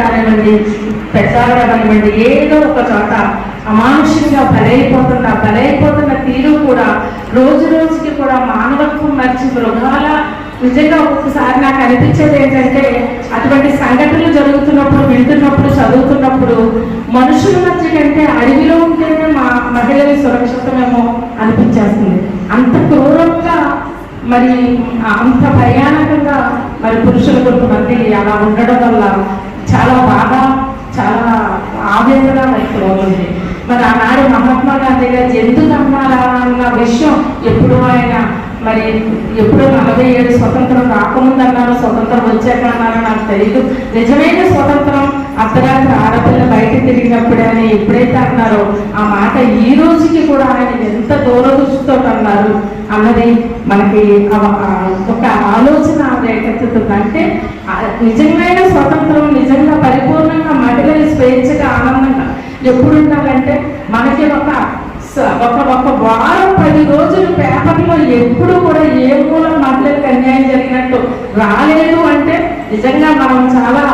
కానివ్వండి పెద్దాడ కానివ్వండి ఏదో ఒక చోట అమానుషంగా బలైపోతున్న బలైపోతున్న తీరు కూడా రోజు రోజుకి కూడా మానవత్వం మర్చి మృగాల నిజంగా ఒక్కొక్కసారి నాకు అనిపించేది ఏంటంటే అటువంటి సంఘటనలు జరుగుతున్నప్పుడు వింటున్నప్పుడు చదువుతున్నప్పుడు మనుషుల మధ్య కంటే అడవిలో ఉంటేనే మా మహిళలు సురక్షితమేమో అనిపించేస్తుంది. అంత క్రూరంగా మరి అంత భయానకంగా మరి పురుషులు కొంతమంది అలా ఉండడం వల్ల చాలా బాగా చాలా ఆవేదన వ్యక్తమవుతుంది. మరి ఆనాడు మహాత్మా గాంధీ గారు ఎందుకు అన్నారా అన్న విషయం ఎప్పుడు ఆయన మరి ఎప్పుడో నలభై ఏడు స్వతంత్రం రాకముందు అన్నారు స్వతంత్రం వచ్చాక అన్నారో నాకు తెలియదు నిజమైన స్వతంత్రం అర్ధరాత్రి ఆడపిల్ల బయట తిరిగినప్పుడే అని ఎప్పుడైతే అన్నారో ఆ మాట ఈ రోజుకి కూడా ఆయన ఎంత దూరదృష్టితో అన్నారు అన్నది మనకి ఆ- ఒక ఆలోచన రేకెత్తుతుంది అంటే నిజమైన స్వతంత్రం నిజంగా పరిపూర్ణంగా మహిళలు స్వేచ్ఛగా ఆనందంగా. ఎప్పుడు ఉండాలంటే మనకి ఒక ఒక ఒక వారం పది రోజులు పేపర్లో ఎప్పుడు కూడా ఏ మూలం మహిళలకు అన్యాయం జరిగినట్టు రాలేదు అంటే నిజంగా మనం చాలా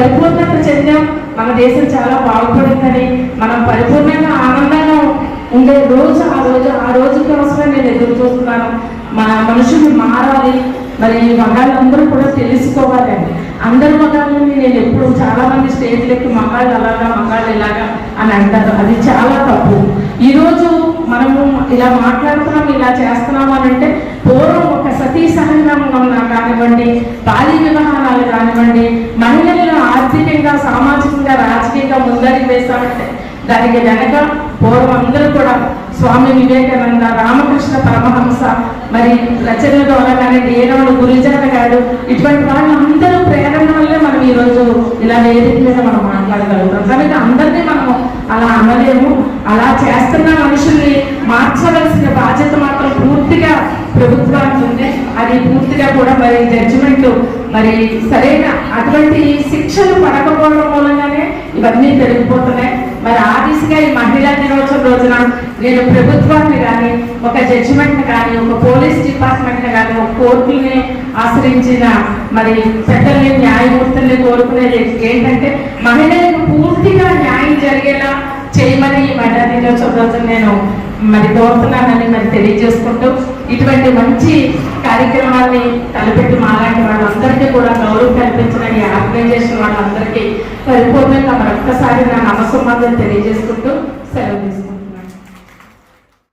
పరిపూర్ణత చెందాం మన దేశం చాలా బాగుపడిందని మనం పరిపూర్ణంగా ఆనందంగా ఉండే రోజు ఆ రోజు ఆ రోజు కోసమే నేను ఎదురు చూస్తున్నాను. మన మనుషులు మారాలి మరి ఈ మగాళ్ళందరూ కూడా తెలుసుకోవాలండి అందరి మగాళ్ళని నేను ఎప్పుడు చాలా మంది స్టేట్లకి మగాళ్ళు అలాగా మగాళ్ళు ఇలాగా అని అంటారు. అది చాలా తప్పు. ఈరోజు మనము ఇలా మాట్లాడుతున్నాం ఇలా చేస్తున్నాం అని అంటే పూర్వం ఒక సతీ సహనంగా కానివ్వండి బాల్య ముందరికి వేస్తామంటే దానికి వెనక పూర్వం అందరూ కూడా స్వామి వివేకానంద రామకృష్ణ పరమహంస మరి రచనల ద్వారా కానీ ఏనాడు గురుజాత గారు ఇటువంటి వాళ్ళు అందరూ ప్రేరణ వల్లే మనం ఈరోజు ఇలా వేదిక మీద మనం మాట్లాడగలుగుతాం. కనుక అందరినీ మనము అలా అనలేము. అలా చేస్తున్న మనుషుల్ని మార్చవలసిన బాధ్యత మాత్రం పూర్తిగా ప్రభుత్వానికి ఉంది అది పూర్తిగా కూడా మరి జడ్జిమెంట్ మరి సరైన అటువంటి శిక్షలు పడకపోవడం మూలంగా ఇవన్నీ పెరిగిపోతున్నాయి. మరి ఆ దిశగా ఈ మహిళా దినోత్సవం రోజున నేను ప్రభుత్వాన్ని కానీ ఒక జడ్జిమెంట్ని కానీ ఒక పోలీస్ డిపార్ట్మెంట్ కానీ ఒక కోర్టుని ఆశ్రయించిన మరి పెద్దల్ని న్యాయమూర్తుల్ని కోరుకునేది ఏంటంటే మహిళలకు పూర్తిగా న్యాయం జరిగేలా చేయమని ఈ మహిళా దినోత్సవం రోజున నేను మరి కోరుతున్నానని మరి తెలియజేసుకుంటూ ఇటువంటి మంచి కార్యక్రమాన్ని తలపెట్టి మాలాంటి వాళ్ళందరికీ కూడా గౌరవం కల్పించిన ఈ ఆర్గనైజేషన్ వాళ్ళందరికీ పరిపూర్ణంగా మరొక్కసారి నా నమస్కారం తెలియజేసుకుంటూ సెలవు తీసుకుంటాను